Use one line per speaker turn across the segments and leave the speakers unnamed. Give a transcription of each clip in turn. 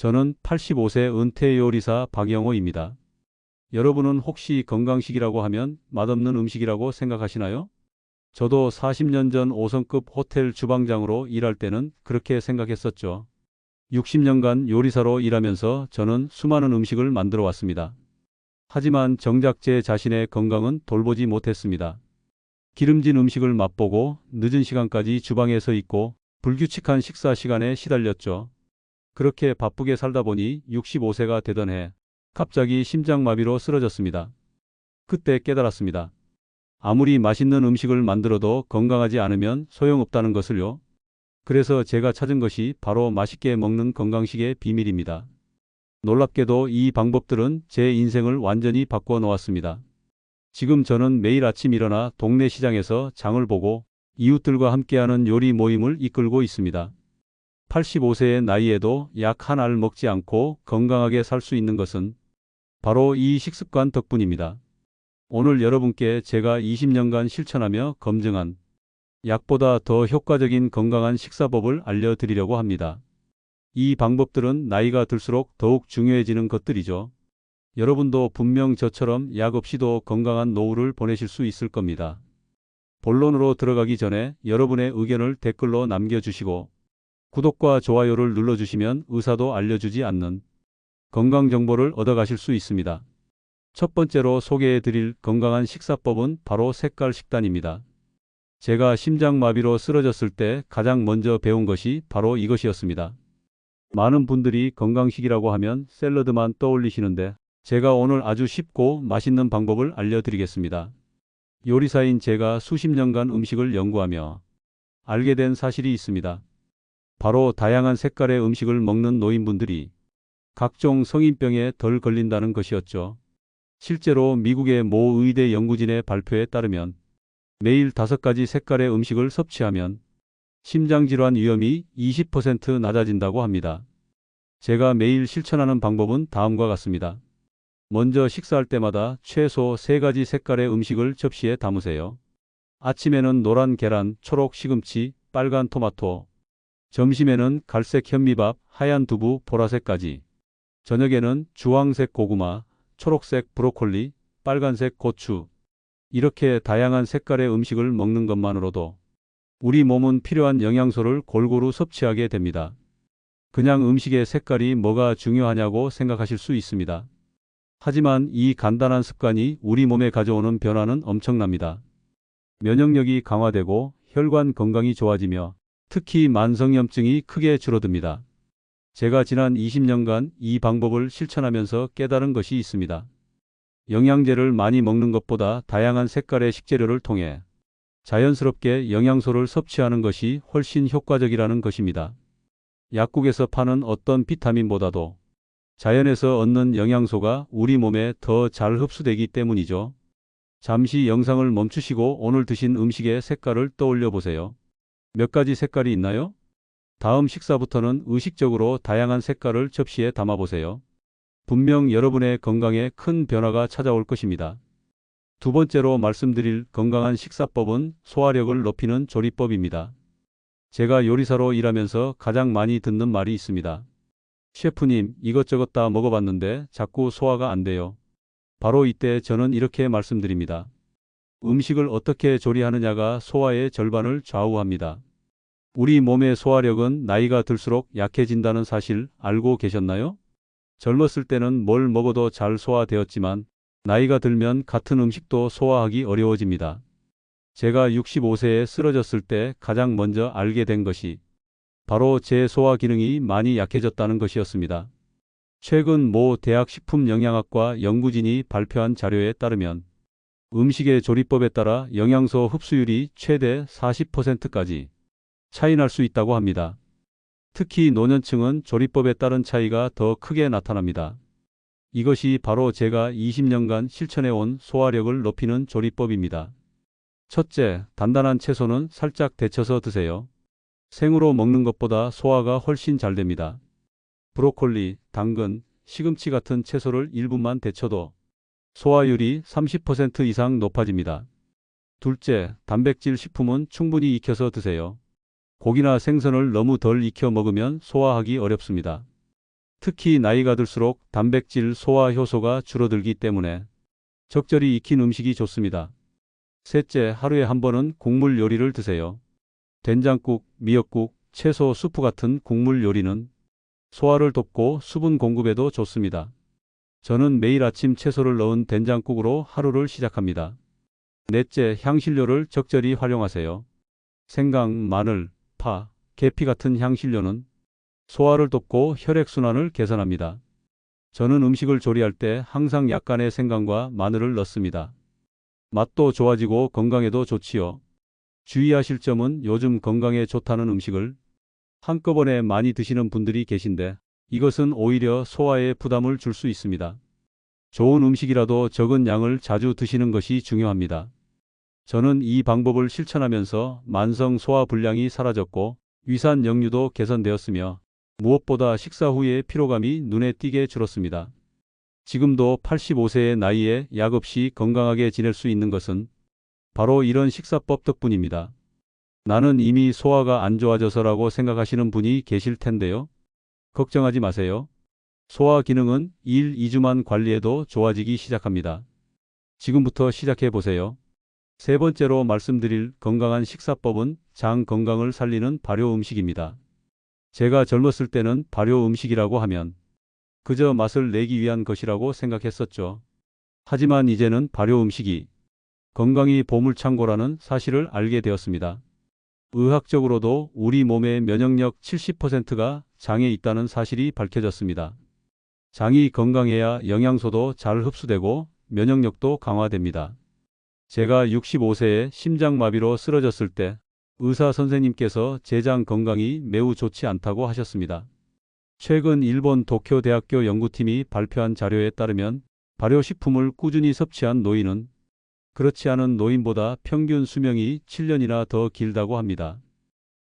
저는 85세 은퇴 요리사 박영호입니다. 여러분은 혹시 건강식이라고 하면 맛없는 음식이라고 생각하시나요? 저도 40년 전 5성급 호텔 주방장으로 일할 때는 그렇게 생각했었죠. 60년간 요리사로 일하면서 저는 수많은 음식을 만들어 왔습니다. 하지만 정작 제 자신의 건강은 돌보지 못했습니다. 기름진 음식을 맛보고 늦은 시간까지 주방에 서 있고 불규칙한 식사 시간에 시달렸죠. 그렇게 바쁘게 살다 보니 65세가 되던 해 갑자기 심장마비로 쓰러졌습니다. 그때 깨달았습니다. 아무리 맛있는 음식을 만들어도 건강하지 않으면 소용없다는 것을요. 그래서 제가 찾은 것이 바로 맛있게 먹는 건강식의 비밀입니다. 놀랍게도 이 방법들은 제 인생을 완전히 바꿔 놓았습니다. 지금 저는 매일 아침 일어나 동네 시장에서 장을 보고 이웃들과 함께하는 요리 모임을 이끌고 있습니다. 85세의 나이에도 약한알 먹지 않고 건강하게 살 수 있는 것은 바로 이 식습관 덕분입니다. 오늘 여러분께 제가 20년간 실천하며 검증한 약보다 더 효과적인 건강한 식사법을 알려드리려고 합니다. 이 방법들은 나이가 들수록 더욱 중요해지는 것들이죠. 여러분도 분명 저처럼 약 없이도 건강한 노후를 보내실 수 있을 겁니다. 본론으로 들어가기 전에 여러분의 의견을 댓글로 남겨주시고 구독과 좋아요를 눌러주시면 의사도 알려주지 않는 건강 정보를 얻어가실 수 있습니다. 첫 번째로 소개해 드릴 건강한 식사법은 바로 색깔 식단입니다. 제가 심장마비로 쓰러졌을 때 가장 먼저 배운 것이 바로 이것이었습니다. 많은 분들이 건강식이라고 하면 샐러드만 떠올리시는데 제가 오늘 아주 쉽고 맛있는 방법을 알려드리겠습니다. 요리사인 제가 수십 년간 음식을 연구하며 알게 된 사실이 있습니다. 바로 다양한 색깔의 음식을 먹는 노인분들이 각종 성인병에 덜 걸린다는 것이었죠. 실제로 미국의 모 의대 연구진의 발표에 따르면 매일 다섯 가지 색깔의 음식을 섭취하면 심장질환 위험이 20% 낮아진다고 합니다. 제가 매일 실천하는 방법은 다음과 같습니다. 먼저 식사할 때마다 최소 세 가지 색깔의 음식을 접시에 담으세요. 아침에는 노란 계란, 초록 시금치, 빨간 토마토. 점심에는 갈색 현미밥, 하얀 두부, 보라색까지. 저녁에는 주황색 고구마, 초록색 브로콜리, 빨간색 고추, 이렇게 다양한 색깔의 음식을 먹는 것만으로도 우리 몸은 필요한 영양소를 골고루 섭취하게 됩니다. 그냥 음식의 색깔이 뭐가 중요하냐고 생각하실 수 있습니다. 하지만 이 간단한 습관이 우리 몸에 가져오는 변화는 엄청납니다. 면역력이 강화되고 혈관 건강이 좋아지며 특히 만성염증이 크게 줄어듭니다. 제가 지난 20년간 이 방법을 실천하면서 깨달은 것이 있습니다. 영양제를 많이 먹는 것보다 다양한 색깔의 식재료를 통해 자연스럽게 영양소를 섭취하는 것이 훨씬 효과적이라는 것입니다. 약국에서 파는 어떤 비타민보다도 자연에서 얻는 영양소가 우리 몸에 더 잘 흡수되기 때문이죠. 잠시 영상을 멈추시고 오늘 드신 음식의 색깔을 떠올려 보세요. 몇 가지 색깔이 있나요? 다음 식사부터는 의식적으로 다양한 색깔을 접시에 담아 보세요. 분명 여러분의 건강에 큰 변화가 찾아올 것입니다. 두 번째로 말씀드릴 건강한 식사법은 소화력을 높이는 조리법입니다. 제가 요리사로 일하면서 가장 많이 듣는 말이 있습니다. 셰프님, 이것저것 다 먹어봤는데 자꾸 소화가 안 돼요. 바로 이때 저는 이렇게 말씀드립니다. 음식을 어떻게 조리하느냐가 소화의 절반을 좌우합니다. 우리 몸의 소화력은 나이가 들수록 약해진다는 사실 알고 계셨나요? 젊었을 때는 뭘 먹어도 잘 소화되었지만 나이가 들면 같은 음식도 소화하기 어려워집니다. 제가 65세에 쓰러졌을 때 가장 먼저 알게 된 것이 바로 제 소화 기능이 많이 약해졌다는 것이었습니다. 최근 모 대학 식품영양학과 연구진이 발표한 자료에 따르면 음식의 조리법에 따라 영양소 흡수율이 최대 40%까지 차이 날 수 있다고 합니다. 특히 노년층은 조리법에 따른 차이가 더 크게 나타납니다. 이것이 바로 제가 20년간 실천해온 소화력을 높이는 조리법입니다. 첫째, 단단한 채소는 살짝 데쳐서 드세요. 생으로 먹는 것보다 소화가 훨씬 잘 됩니다. 브로콜리, 당근, 시금치 같은 채소를 1분만 데쳐도 소화율이 30% 이상 높아집니다. 둘째, 단백질 식품은 충분히 익혀서 드세요. 고기나 생선을 너무 덜 익혀 먹으면 소화하기 어렵습니다. 특히 나이가 들수록 단백질 소화 효소가 줄어들기 때문에 적절히 익힌 음식이 좋습니다. 셋째, 하루에 한 번은 국물 요리를 드세요. 된장국, 미역국, 채소 수프 같은 국물 요리는 소화를 돕고 수분 공급에도 좋습니다. 저는 매일 아침 채소를 넣은 된장국으로 하루를 시작합니다. 넷째, 향신료를 적절히 활용하세요. 생강, 마늘, 파, 계피 같은 향신료는 소화를 돕고 혈액순환을 개선합니다. 저는 음식을 조리할 때 항상 약간의 생강과 마늘을 넣습니다. 맛도 좋아지고 건강에도 좋지요. 주의하실 점은 요즘 건강에 좋다는 음식을 한꺼번에 많이 드시는 분들이 계신데 이것은 오히려 소화에 부담을 줄 수 있습니다. 좋은 음식이라도 적은 양을 자주 드시는 것이 중요합니다. 저는 이 방법을 실천하면서 만성 소화 불량이 사라졌고 위산 역류도 개선되었으며 무엇보다 식사 후에 피로감이 눈에 띄게 줄었습니다. 지금도 85세의 나이에 약 없이 건강하게 지낼 수 있는 것은 바로 이런 식사법 덕분입니다. 나는 이미 소화가 안 좋아져서라고 생각하시는 분이 계실 텐데요. 걱정하지 마세요. 소화 기능은 1, 2주만 관리해도 좋아지기 시작합니다. 지금부터 시작해 보세요. 세 번째로 말씀드릴 건강한 식사법은 장 건강을 살리는 발효 음식입니다. 제가 젊었을 때는 발효 음식이라고 하면 그저 맛을 내기 위한 것이라고 생각했었죠. 하지만 이제는 발효 음식이 건강이 보물창고라는 사실을 알게 되었습니다. 의학적으로도 우리 몸의 면역력 70%가 장에 있다는 사실이 밝혀졌습니다. 장이 건강해야 영양소도 잘 흡수되고 면역력도 강화됩니다. 제가 65세에 심장마비로 쓰러졌을 때 의사 선생님께서 제 장 건강이 매우 좋지 않다고 하셨습니다. 최근 일본 도쿄 대학교 연구팀이 발표한 자료에 따르면 발효식품을 꾸준히 섭취한 노인은 그렇지 않은 노인보다 평균 수명이 7년이나 더 길다고 합니다.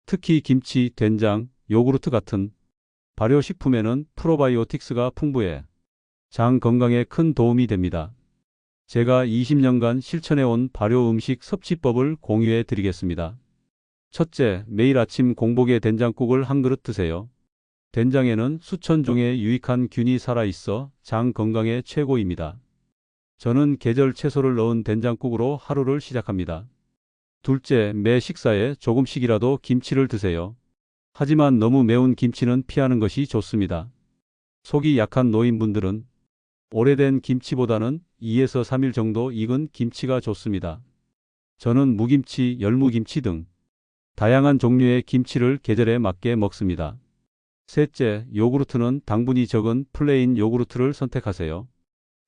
특히 김치, 된장, 요구르트 같은 발효식품에는 프로바이오틱스가 풍부해 장 건강에 큰 도움이 됩니다. 제가 20년간 실천해온 발효 음식 섭취법을 공유해 드리겠습니다. 첫째, 매일 아침 공복에 된장국을 한 그릇 드세요. 된장에는 수천 종의 유익한 균이 살아있어 장 건강에 최고입니다. 저는 계절 채소를 넣은 된장국으로 하루를 시작합니다. 둘째, 매 식사에 조금씩이라도 김치를 드세요. 하지만 너무 매운 김치는 피하는 것이 좋습니다. 속이 약한 노인분들은 오래된 김치보다는 2에서 3일 정도 익은 김치가 좋습니다. 저는 무김치, 열무김치 등 다양한 종류의 김치를 계절에 맞게 먹습니다. 셋째, 요구르트는 당분이 적은 플레인 요구르트를 선택하세요.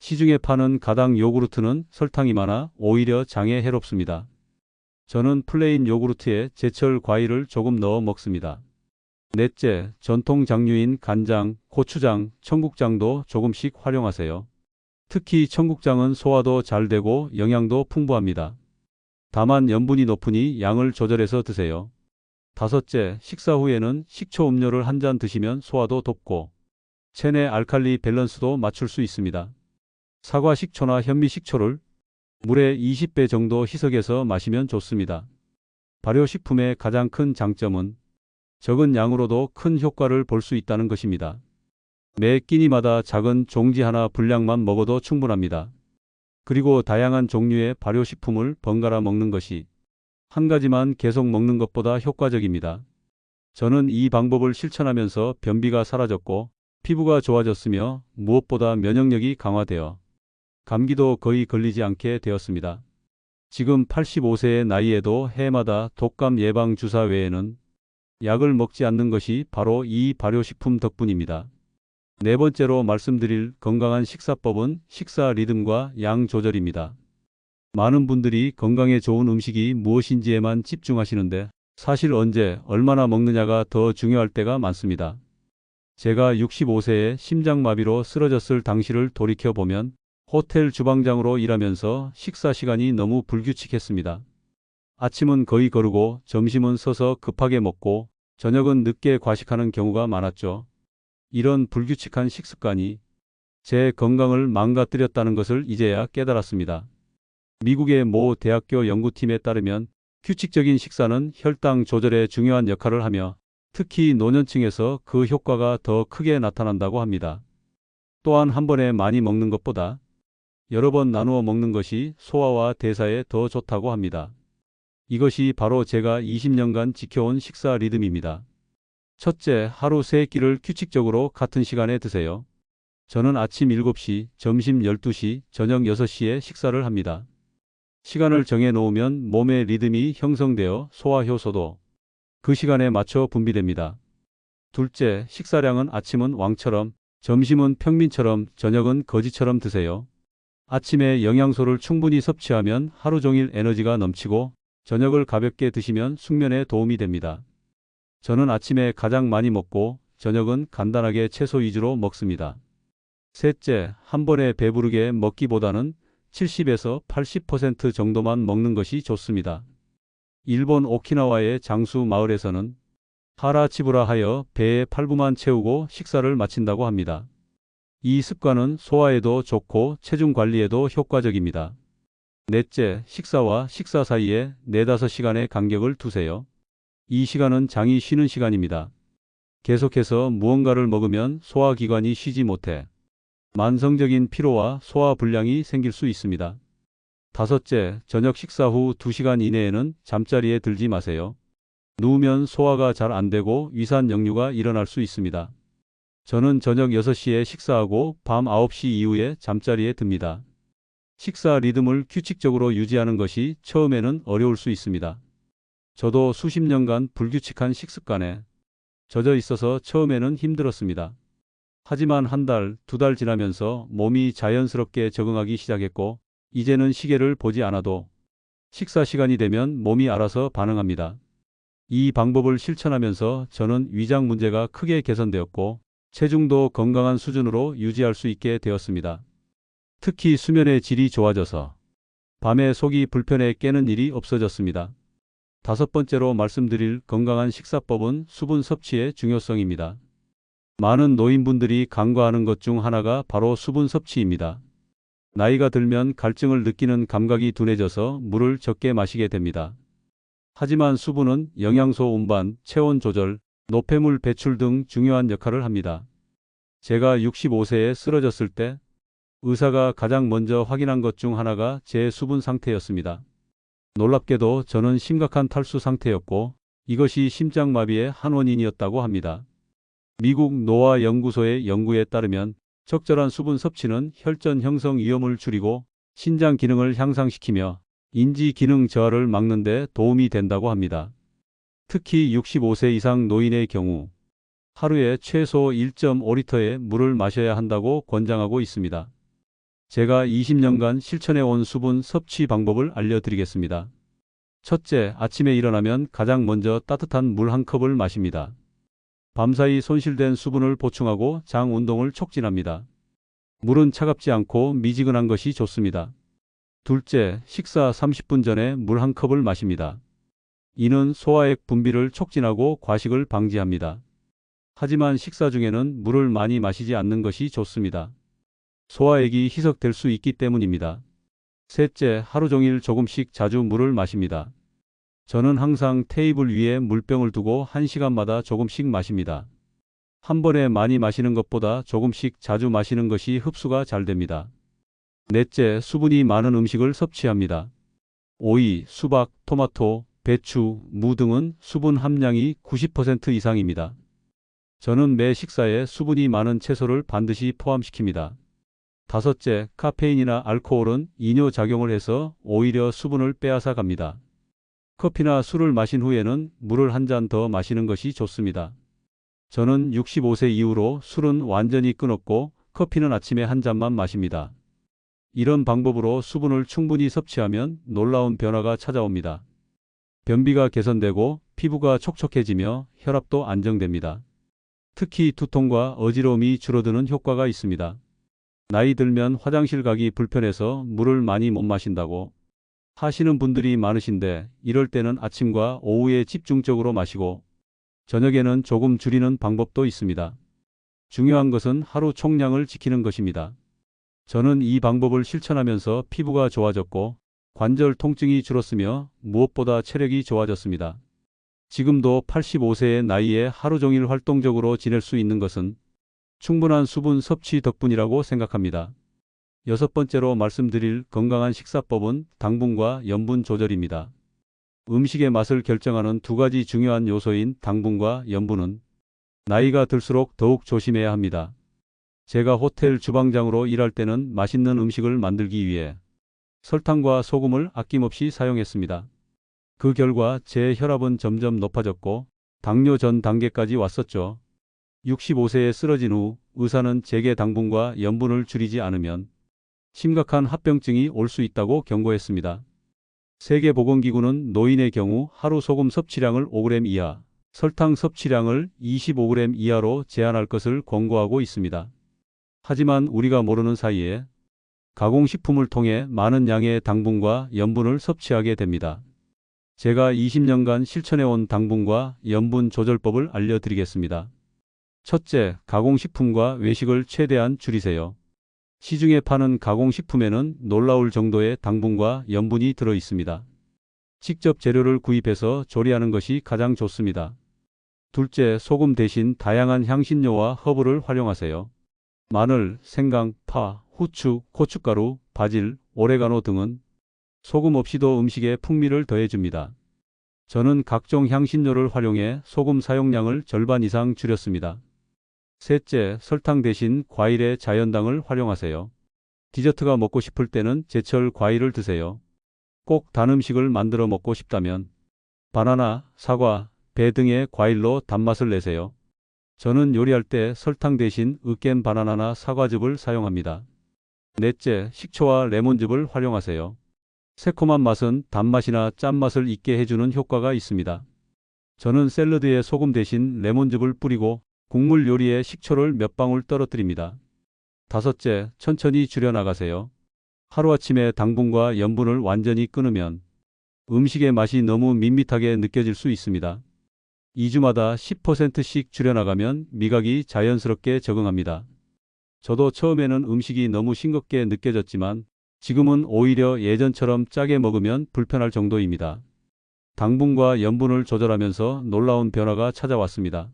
시중에 파는 가당 요구르트는 설탕이 많아 오히려 장에 해롭습니다. 저는 플레인 요구르트에 제철 과일을 조금 넣어 먹습니다. 넷째, 전통 장류인 간장, 고추장, 청국장도 조금씩 활용하세요. 특히 청국장은 소화도 잘 되고 영양도 풍부합니다. 다만 염분이 높으니 양을 조절해서 드세요. 다섯째, 식사 후에는 식초 음료를 한 잔 드시면 소화도 돕고 체내 알칼리 밸런스도 맞출 수 있습니다. 사과 식초나 현미 식초를 물에 20배 정도 희석해서 마시면 좋습니다. 발효식품의 가장 큰 장점은 적은 양으로도 큰 효과를 볼 수 있다는 것입니다. 매 끼니마다 작은 종지 하나 분량만 먹어도 충분합니다. 그리고 다양한 종류의 발효식품을 번갈아 먹는 것이 한 가지만 계속 먹는 것보다 효과적입니다. 저는 이 방법을 실천하면서 변비가 사라졌고 피부가 좋아졌으며 무엇보다 면역력이 강화되어 감기도 거의 걸리지 않게 되었습니다. 지금 85세의 나이에도 해마다 독감 예방 주사 외에는 약을 먹지 않는 것이 바로 이 발효식품 덕분입니다. 네 번째로 말씀드릴 건강한 식사법은 식사 리듬과 양 조절입니다. 많은 분들이 건강에 좋은 음식이 무엇인지에만 집중하시는데 사실 언제 얼마나 먹느냐가 더 중요할 때가 많습니다. 제가 65세에 심장마비로 쓰러졌을 당시를 돌이켜보면 호텔 주방장으로 일하면서 식사 시간이 너무 불규칙했습니다. 아침은 거의 거르고 점심은 서서 급하게 먹고 저녁은 늦게 과식하는 경우가 많았죠. 이런 불규칙한 식습관이 제 건강을 망가뜨렸다는 것을 이제야 깨달았습니다. 미국의 모 대학교 연구팀에 따르면 규칙적인 식사는 혈당 조절에 중요한 역할을 하며 특히 노년층에서 그 효과가 더 크게 나타난다고 합니다. 또한 한 번에 많이 먹는 것보다 여러 번 나누어 먹는 것이 소화와 대사에 더 좋다고 합니다. 이것이 바로 제가 20년간 지켜온 식사 리듬입니다. 첫째, 하루 세 끼를 규칙적으로 같은 시간에 드세요. 저는 아침 7시, 점심 12시, 저녁 6시에 식사를 합니다. 시간을 정해 놓으면 몸의 리듬이 형성되어 소화 효소도 그 시간에 맞춰 분비됩니다. 둘째, 식사량은 아침은 왕처럼, 점심은 평민처럼, 저녁은 거지처럼 드세요. 아침에 영양소를 충분히 섭취하면 하루 종일 에너지가 넘치고 저녁을 가볍게 드시면 숙면에 도움이 됩니다. 저는 아침에 가장 많이 먹고 저녁은 간단하게 채소 위주로 먹습니다. 셋째, 한 번에 배부르게 먹기보다는 70에서 80% 정도만 먹는 것이 좋습니다. 일본 오키나와의 장수 마을에서는 하라치부라 하여 배에 팔부만 채우고 식사를 마친다고 합니다. 이 습관은 소화에도 좋고 체중 관리에도 효과적입니다. 넷째, 식사와 식사 사이에 4, 5시간의 간격을 두세요. 이 시간은 장이 쉬는 시간입니다. 계속해서 무언가를 먹으면 소화기관이 쉬지 못해 만성적인 피로와 소화 불량이 생길 수 있습니다. 다섯째, 저녁 식사 후 2시간 이내에는 잠자리에 들지 마세요. 누우면 소화가 잘 안 되고 위산 역류가 일어날 수 있습니다. 저는 저녁 6시에 식사하고 밤 9시 이후에 잠자리에 듭니다. 식사 리듬을 규칙적으로 유지하는 것이 처음에는 어려울 수 있습니다. 저도 수십 년간 불규칙한 식습관에 젖어 있어서 처음에는 힘들었습니다. 하지만 한 달, 두 달 지나면서 몸이 자연스럽게 적응하기 시작했고, 이제는 시계를 보지 않아도 식사 시간이 되면 몸이 알아서 반응합니다. 이 방법을 실천하면서 저는 위장 문제가 크게 개선되었고, 체중도 건강한 수준으로 유지할 수 있게 되었습니다. 특히 수면의 질이 좋아져서 밤에 속이 불편해 깨는 일이 없어졌습니다. 다섯 번째로 말씀드릴 건강한 식사법은 수분 섭취의 중요성입니다. 많은 노인분들이 간과하는 것 중 하나가 바로 수분 섭취입니다. 나이가 들면 갈증을 느끼는 감각이 둔해져서 물을 적게 마시게 됩니다. 하지만 수분은 영양소 운반, 체온 조절, 노폐물 배출 등 중요한 역할을 합니다. 제가 65세에 쓰러졌을 때 의사가 가장 먼저 확인한 것 중 하나가 제 수분 상태였습니다. 놀랍게도 저는 심각한 탈수 상태였고 이것이 심장마비의 한 원인이었다고 합니다. 미국 노아 연구소의 연구에 따르면 적절한 수분 섭취는 혈전 형성 위험을 줄이고 신장 기능을 향상시키며 인지 기능 저하를 막는 데 도움이 된다고 합니다. 특히 65세 이상 노인의 경우 하루에 최소 1.5리터의 물을 마셔야 한다고 권장하고 있습니다. 제가 20년간 실천해 온 수분 섭취 방법을 알려드리겠습니다. 첫째, 아침에 일어나면 가장 먼저 따뜻한 물 한 컵을 마십니다. 밤사이 손실된 수분을 보충하고 장 운동을 촉진합니다. 물은 차갑지 않고 미지근한 것이 좋습니다. 둘째, 식사 30분 전에 물 한 컵을 마십니다. 이는 소화액 분비를 촉진하고 과식을 방지합니다. 하지만 식사 중에는 물을 많이 마시지 않는 것이 좋습니다. 소화액이 희석될 수 있기 때문입니다. 셋째, 하루 종일 조금씩 자주 물을 마십니다. 저는 항상 테이블 위에 물병을 두고 1시간마다 조금씩 마십니다. 한 번에 많이 마시는 것보다 조금씩 자주 마시는 것이 흡수가 잘 됩니다. 넷째, 수분이 많은 음식을 섭취합니다. 오이, 수박, 토마토, 배추, 무 등은 수분 함량이 90% 이상입니다. 저는 매 식사에 수분이 많은 채소를 반드시 포함시킵니다. 다섯째, 카페인이나 알코올은 이뇨 작용을 해서 오히려 수분을 빼앗아 갑니다. 커피나 술을 마신 후에는 물을 한 잔 더 마시는 것이 좋습니다. 저는 65세 이후로 술은 완전히 끊었고 커피는 아침에 한 잔만 마십니다. 이런 방법으로 수분을 충분히 섭취하면 놀라운 변화가 찾아옵니다. 변비가 개선되고 피부가 촉촉해지며 혈압도 안정됩니다. 특히 두통과 어지러움이 줄어드는 효과가 있습니다. 나이 들면 화장실 가기 불편해서 물을 많이 못 마신다고 하시는 분들이 많으신데 이럴 때는 아침과 오후에 집중적으로 마시고 저녁에는 조금 줄이는 방법도 있습니다. 중요한 것은 하루 총량을 지키는 것입니다. 저는 이 방법을 실천하면서 피부가 좋아졌고 관절 통증이 줄었으며 무엇보다 체력이 좋아졌습니다. 지금도 85세의 나이에 하루 종일 활동적으로 지낼 수 있는 것은 충분한 수분 섭취 덕분이라고 생각합니다. 여섯 번째로 말씀드릴 건강한 식사법은 당분과 염분 조절입니다. 음식의 맛을 결정하는 두 가지 중요한 요소인 당분과 염분은 나이가 들수록 더욱 조심해야 합니다. 제가 호텔 주방장으로 일할 때는 맛있는 음식을 만들기 위해 설탕과 소금을 아낌없이 사용했습니다. 그 결과 제 혈압은 점점 높아졌고 당뇨 전 단계까지 왔었죠. 65세에 쓰러진 후 의사는 제게 당분과 염분을 줄이지 않으면 심각한 합병증이 올 수 있다고 경고했습니다. 세계보건기구는 노인의 경우 하루 소금 섭취량을 5g 이하, 설탕 섭취량을 25g 이하로 제한할 것을 권고하고 있습니다. 하지만 우리가 모르는 사이에 가공식품을 통해 많은 양의 당분과 염분을 섭취하게 됩니다. 제가 20년간 실천해온 당분과 염분 조절법을 알려드리겠습니다. 첫째, 가공식품과 외식을 최대한 줄이세요. 시중에 파는 가공식품에는 놀라울 정도의 당분과 염분이 들어 있습니다. 직접 재료를 구입해서 조리하는 것이 가장 좋습니다. 둘째, 소금 대신 다양한 향신료와 허브를 활용하세요. 마늘, 생강, 파, 후추, 고춧가루, 바질, 오레가노 등은 소금 없이도 음식에 풍미를 더해줍니다. 저는 각종 향신료를 활용해 소금 사용량을 절반 이상 줄였습니다. 셋째, 설탕 대신 과일의 자연당을 활용하세요. 디저트가 먹고 싶을 때는 제철 과일을 드세요. 꼭 단 음식을 만들어 먹고 싶다면 바나나, 사과, 배 등의 과일로 단맛을 내세요. 저는 요리할 때 설탕 대신 으깬 바나나나 사과즙을 사용합니다. 넷째, 식초와 레몬즙을 활용하세요. 새콤한 맛은 단맛이나 짠맛을 잊게 해주는 효과가 있습니다. 저는 샐러드에 소금 대신 레몬즙을 뿌리고 국물 요리에 식초를 몇 방울 떨어뜨립니다. 다섯째, 천천히 줄여나가세요. 하루아침에 당분과 염분을 완전히 끊으면 음식의 맛이 너무 밋밋하게 느껴질 수 있습니다. 2주마다 10%씩 줄여나가면 미각이 자연스럽게 적응합니다. 저도 처음에는 음식이 너무 싱겁게 느껴졌지만 지금은 오히려 예전처럼 짜게 먹으면 불편할 정도입니다. 당분과 염분을 조절하면서 놀라운 변화가 찾아왔습니다.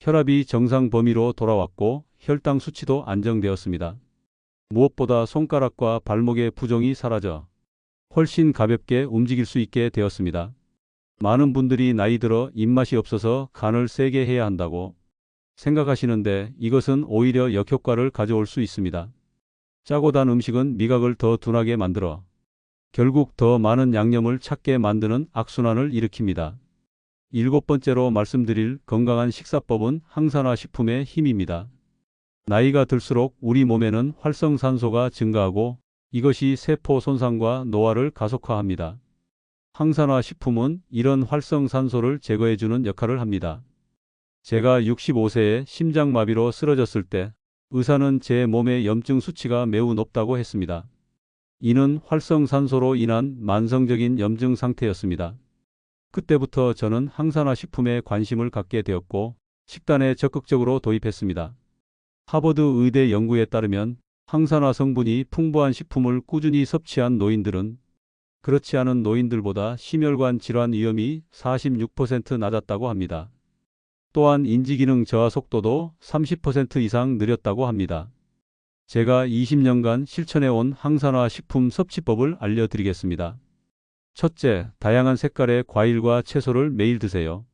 혈압이 정상 범위로 돌아왔고 혈당 수치도 안정되었습니다. 무엇보다 손가락과 발목의 부종이 사라져 훨씬 가볍게 움직일 수 있게 되었습니다. 많은 분들이 나이 들어 입맛이 없어서 간을 세게 해야 한다고 생각하시는데 이것은 오히려 역효과를 가져올 수 있습니다. 짜고 단 음식은 미각을 더 둔하게 만들어 결국 더 많은 양념을 찾게 만드는 악순환을 일으킵니다. 일곱 번째로 말씀드릴 건강한 식사법은 항산화 식품의 힘입니다. 나이가 들수록 우리 몸에는 활성산소가 증가하고 이것이 세포 손상과 노화를 가속화합니다. 항산화 식품은 이런 활성산소를 제거해주는 역할을 합니다. 제가 65세에 심장마비로 쓰러졌을 때 의사는 제 몸의 염증 수치가 매우 높다고 했습니다. 이는 활성산소로 인한 만성적인 염증 상태였습니다. 그때부터 저는 항산화 식품에 관심을 갖게 되었고 식단에 적극적으로 도입했습니다. 하버드 의대 연구에 따르면 항산화 성분이 풍부한 식품을 꾸준히 섭취한 노인들은 그렇지 않은 노인들보다 심혈관 질환 위험이 46% 낮았다고 합니다. 또한 인지기능 저하 속도도 30% 이상 느렸다고 합니다. 제가 20년간 실천해온 항산화 식품 섭취법을 알려드리겠습니다. 첫째, 다양한 색깔의 과일과 채소를 매일 드세요.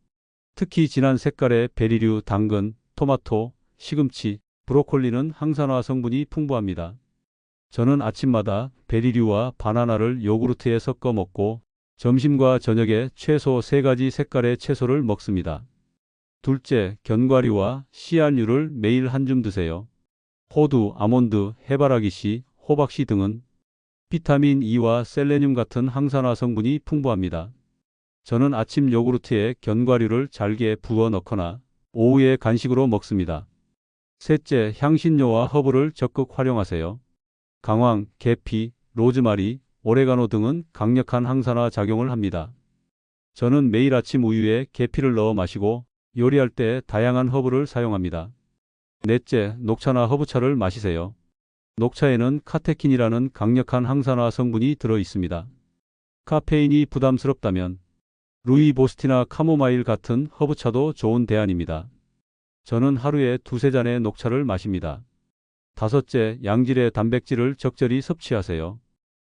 특히 진한 색깔의 베리류, 당근, 토마토, 시금치, 브로콜리는 항산화 성분이 풍부합니다. 저는 아침마다 베리류와 바나나를 요구르트에 섞어 먹고 점심과 저녁에 최소 3가지 색깔의 채소를 먹습니다. 둘째, 견과류와 씨앗류를 매일 한 줌 드세요. 호두, 아몬드, 해바라기씨, 호박씨 등은 비타민 E와 셀레늄 같은 항산화 성분이 풍부합니다. 저는 아침 요구르트에 견과류를 잘게 부어 넣거나 오후에 간식으로 먹습니다. 셋째, 향신료와 허브를 적극 활용하세요. 강황, 계피, 로즈마리, 오레가노 등은 강력한 항산화 작용을 합니다. 저는 매일 아침 우유에 계피를 넣어 마시고 요리할 때 다양한 허브를 사용합니다. 넷째, 녹차나 허브차를 마시세요. 녹차에는 카테킨이라는 강력한 항산화 성분이 들어 있습니다. 카페인이 부담스럽다면 루이보스티나 카모마일 같은 허브차도 좋은 대안입니다. 저는 하루에 두세 잔의 녹차를 마십니다. 다섯째, 양질의 단백질을 적절히 섭취하세요.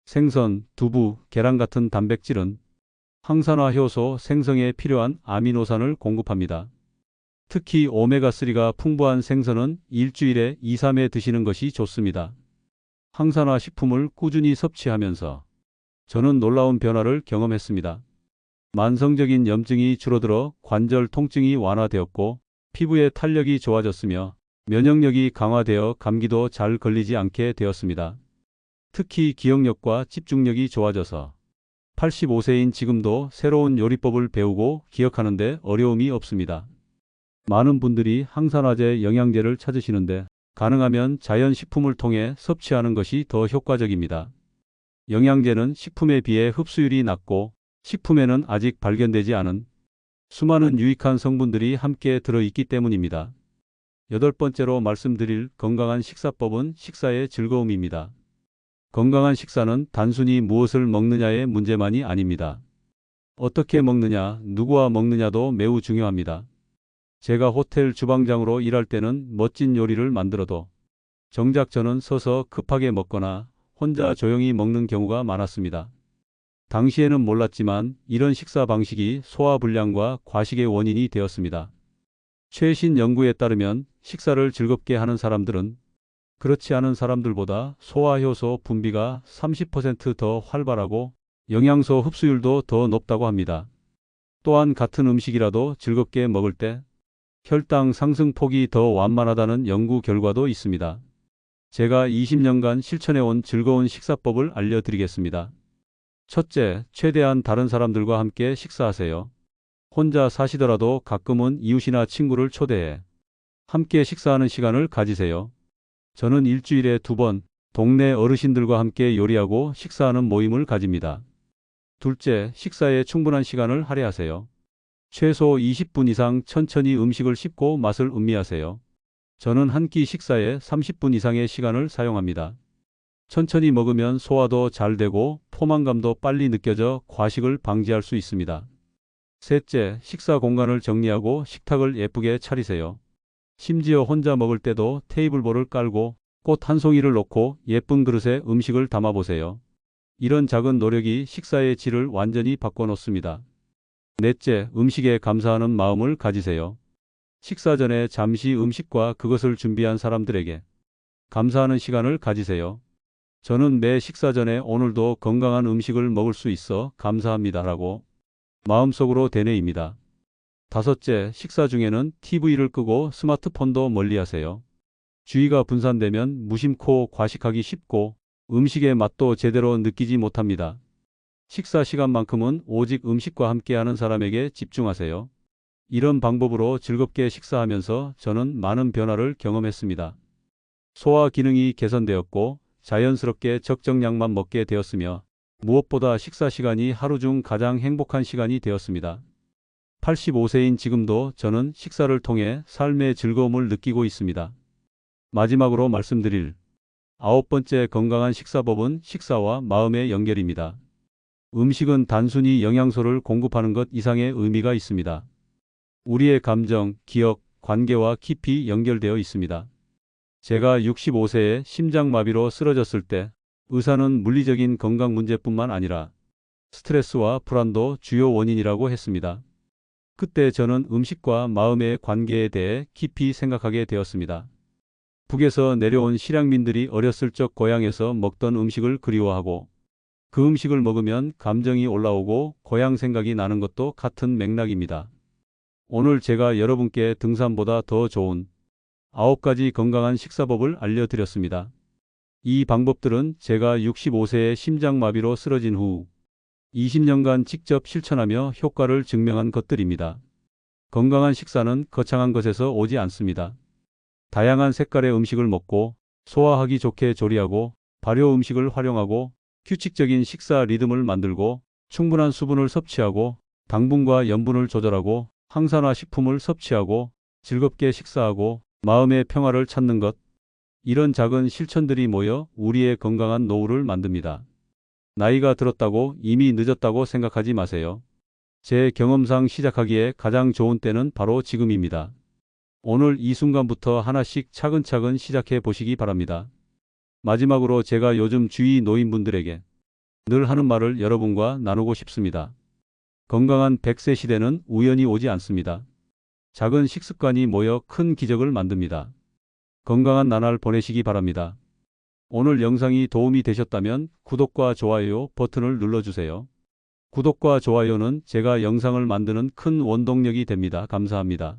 생선, 두부, 계란 같은 단백질은 항산화 효소 생성에 필요한 아미노산을 공급합니다. 특히 오메가3가 풍부한 생선은 일주일에 2, 3회 드시는 것이 좋습니다. 항산화 식품을 꾸준히 섭취하면서 저는 놀라운 변화를 경험했습니다. 만성적인 염증이 줄어들어 관절 통증이 완화되었고 피부의 탄력이 좋아졌으며 면역력이 강화되어 감기도 잘 걸리지 않게 되었습니다. 특히 기억력과 집중력이 좋아져서 85세인 지금도 새로운 요리법을 배우고 기억하는데 어려움이 없습니다. 많은 분들이 항산화제 영양제를 찾으시는데 가능하면 자연식품을 통해 섭취하는 것이 더 효과적입니다. 영양제는 식품에 비해 흡수율이 낮고 식품에는 아직 발견되지 않은 수많은 유익한 성분들이 함께 들어있기 때문입니다. 여덟 번째로 말씀드릴 건강한 식사법은 식사의 즐거움입니다. 건강한 식사는 단순히 무엇을 먹느냐의 문제만이 아닙니다. 어떻게 먹느냐, 누구와 먹느냐도 매우 중요합니다. 제가 호텔 주방장으로 일할 때는 멋진 요리를 만들어도 정작 저는 서서 급하게 먹거나 혼자 조용히 먹는 경우가 많았습니다. 당시에는 몰랐지만 이런 식사 방식이 소화불량과 과식의 원인이 되었습니다. 최신 연구에 따르면 식사를 즐겁게 하는 사람들은 그렇지 않은 사람들보다 소화효소 분비가 30%더 활발하고 영양소 흡수율도 더 높다고 합니다. 또한 같은 음식이라도 즐겁게 먹을 때 혈당 상승폭이 더 완만하다는 연구 결과도 있습니다. 제가 20년간 실천해온 즐거운 식사법을 알려드리겠습니다. 첫째, 최대한 다른 사람들과 함께 식사하세요. 혼자 사시더라도 가끔은 이웃이나 친구를 초대해 함께 식사하는 시간을 가지세요. 저는 일주일에 두 번 동네 어르신들과 함께 요리하고 식사하는 모임을 가집니다. 둘째, 식사에 충분한 시간을 할애하세요. 최소 20분 이상 천천히 음식을 씹고 맛을 음미하세요. 저는 한 끼 식사에 30분 이상의 시간을 사용합니다. 천천히 먹으면 소화도 잘 되고 포만감도 빨리 느껴져 과식을 방지할 수 있습니다. 셋째, 식사 공간을 정리하고 식탁을 예쁘게 차리세요. 심지어 혼자 먹을 때도 테이블볼을 깔고 꽃 한 송이를 놓고 예쁜 그릇에 음식을 담아보세요. 이런 작은 노력이 식사의 질을 완전히 바꿔놓습니다. 넷째, 음식에 감사하는 마음을 가지세요. 식사 전에 잠시 음식과 그것을 준비한 사람들에게 감사하는 시간을 가지세요. 저는 매 식사 전에 오늘도 건강한 음식을 먹을 수 있어 감사합니다라고 마음속으로 되뇌입니다. 다섯째, 식사 중에는 TV를 끄고 스마트폰도 멀리 하세요. 주의가 분산되면 무심코 과식하기 쉽고 음식의 맛도 제대로 느끼지 못합니다. 식사 시간만큼은 오직 음식과 함께하는 사람에게 집중하세요. 이런 방법으로 즐겁게 식사하면서 저는 많은 변화를 경험했습니다. 소화 기능이 개선되었고 자연스럽게 적정량만 먹게 되었으며 무엇보다 식사 시간이 하루 중 가장 행복한 시간이 되었습니다. 85세인 지금도 저는 식사를 통해 삶의 즐거움을 느끼고 있습니다. 마지막으로 말씀드릴 아홉 번째 건강한 식사법은 식사와 마음의 연결입니다. 음식은 단순히 영양소를 공급하는 것 이상의 의미가 있습니다. 우리의 감정, 기억, 관계와 깊이 연결되어 있습니다. 제가 65세에 심장마비로 쓰러졌을 때 의사는 물리적인 건강 문제뿐만 아니라 스트레스와 불안도 주요 원인이라고 했습니다. 그때 저는 음식과 마음의 관계에 대해 깊이 생각하게 되었습니다. 북에서 내려온 실향민들이 어렸을 적 고향에서 먹던 음식을 그리워하고 그 음식을 먹으면 감정이 올라오고 고향 생각이 나는 것도 같은 맥락입니다. 오늘 제가 여러분께 등산보다 더 좋은 아홉 가지 건강한 식사법을 알려드렸습니다. 이 방법들은 제가 65세의 심장마비로 쓰러진 후 20년간 직접 실천하며 효과를 증명한 것들입니다. 건강한 식사는 거창한 것에서 오지 않습니다. 다양한 색깔의 음식을 먹고 소화하기 좋게 조리하고 발효 음식을 활용하고 규칙적인 식사 리듬을 만들고 충분한 수분을 섭취하고 당분과 염분을 조절하고 항산화 식품을 섭취하고 즐겁게 식사하고 마음의 평화를 찾는 것. 이런 작은 실천들이 모여 우리의 건강한 노후를 만듭니다. 나이가 들었다고 이미 늦었다고 생각하지 마세요. 제 경험상 시작하기에 가장 좋은 때는 바로 지금입니다. 오늘 이 순간부터 하나씩 차근차근 시작해 보시기 바랍니다. 마지막으로 제가 요즘 주위 노인분들에게 늘 하는 말을 여러분과 나누고 싶습니다. 건강한 100세 시대는 우연히 오지 않습니다. 작은 식습관이 모여 큰 기적을 만듭니다. 건강한 나날 보내시기 바랍니다. 오늘 영상이 도움이 되셨다면 구독과 좋아요 버튼을 눌러주세요. 구독과 좋아요는 제가 영상을 만드는 큰 원동력이 됩니다. 감사합니다.